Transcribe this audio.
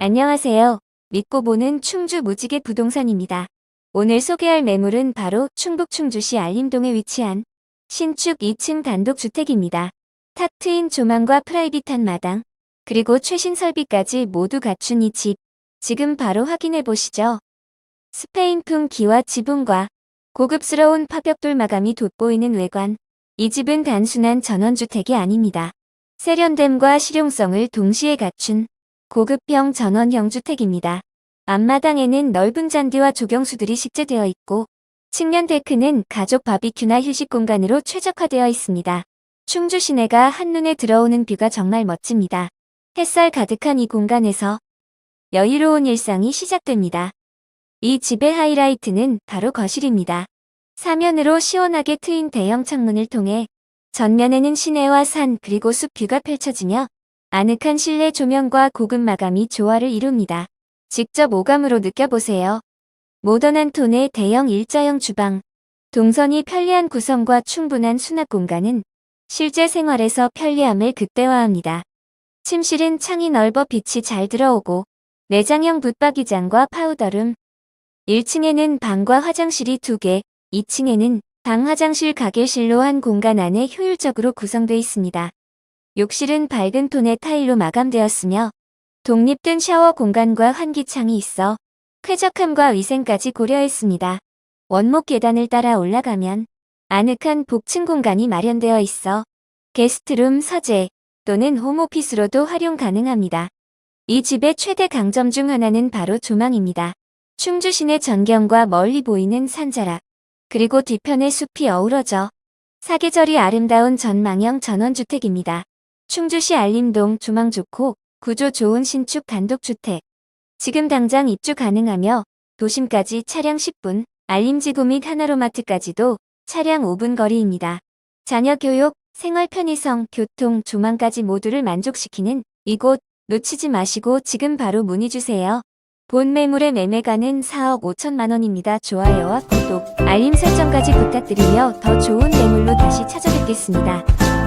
안녕하세요. 믿고 보는 충주 무지개 부동산입니다. 오늘 소개할 매물은 바로 충북 충주시 알림동에 위치한 신축 2층 단독주택입니다. 탁 트인 조망과 프라이빗한 마당, 그리고 최신 설비까지 모두 갖춘 이 집. 지금 바로 확인해 보시죠. 스페인풍 기와 지붕과 고급스러운 파벽돌 마감이 돋보이는 외관. 이 집은 단순한 전원주택이 아닙니다. 세련됨과 실용성을 동시에 갖춘 고급형 전원형 주택입니다. 앞마당에는 넓은 잔디와 조경수들이 식재되어 있고 측면 데크는 가족 바비큐나 휴식 공간으로 최적화되어 있습니다. 충주 시내가 한눈에 들어오는 뷰가 정말 멋집니다. 햇살 가득한 이 공간에서 여유로운 일상이 시작됩니다. 이 집의 하이라이트는 바로 거실입니다. 사면으로 시원하게 트인 대형 창문을 통해 전면에는 시내와 산 그리고 숲 뷰가 펼쳐지며 아늑한 실내 조명과 고급 마감이 조화를 이룹니다. 직접 오감으로 느껴보세요. 모던한 톤의 대형 일자형 주방, 동선이 편리한 구성과 충분한 수납 공간은 실제 생활에서 편리함을 극대화합니다. 침실은 창이 넓어 빛이 잘 들어오고 내장형 붙박이장과 파우더룸, 1층에는 방과 화장실이 2개, 2층에는 방 화장실 가게실로 한 공간 안에 효율적으로 구성되어 있습니다. 욕실은 밝은 톤의 타일로 마감되었으며 독립된 샤워 공간과 환기창이 있어 쾌적함과 위생까지 고려했습니다. 원목 계단을 따라 올라가면 아늑한 복층 공간이 마련되어 있어 게스트룸, 서재 또는 홈오피스로도 활용 가능합니다. 이 집의 최대 강점 중 하나는 바로 조망입니다. 충주 시내 전경과 멀리 보이는 산자락, 그리고 뒤편의 숲이 어우러져 사계절이 아름다운 전망형 전원주택입니다. 충주시 알림동 조망 좋고 구조 좋은 신축 단독주택. 지금 당장 입주 가능하며 도심까지 차량 10분, 알림지구 및 하나로마트까지도 차량 5분 거리입니다. 자녀 교육, 생활 편의성, 교통, 조망까지 모두를 만족시키는 이곳 놓치지 마시고 지금 바로 문의 주세요. 본 매물의 매매가는 4억 5천만 원입니다. 좋아요와 구독, 알림 설정까지 부탁드리며 더 좋은 매물로 다시 찾아뵙겠습니다.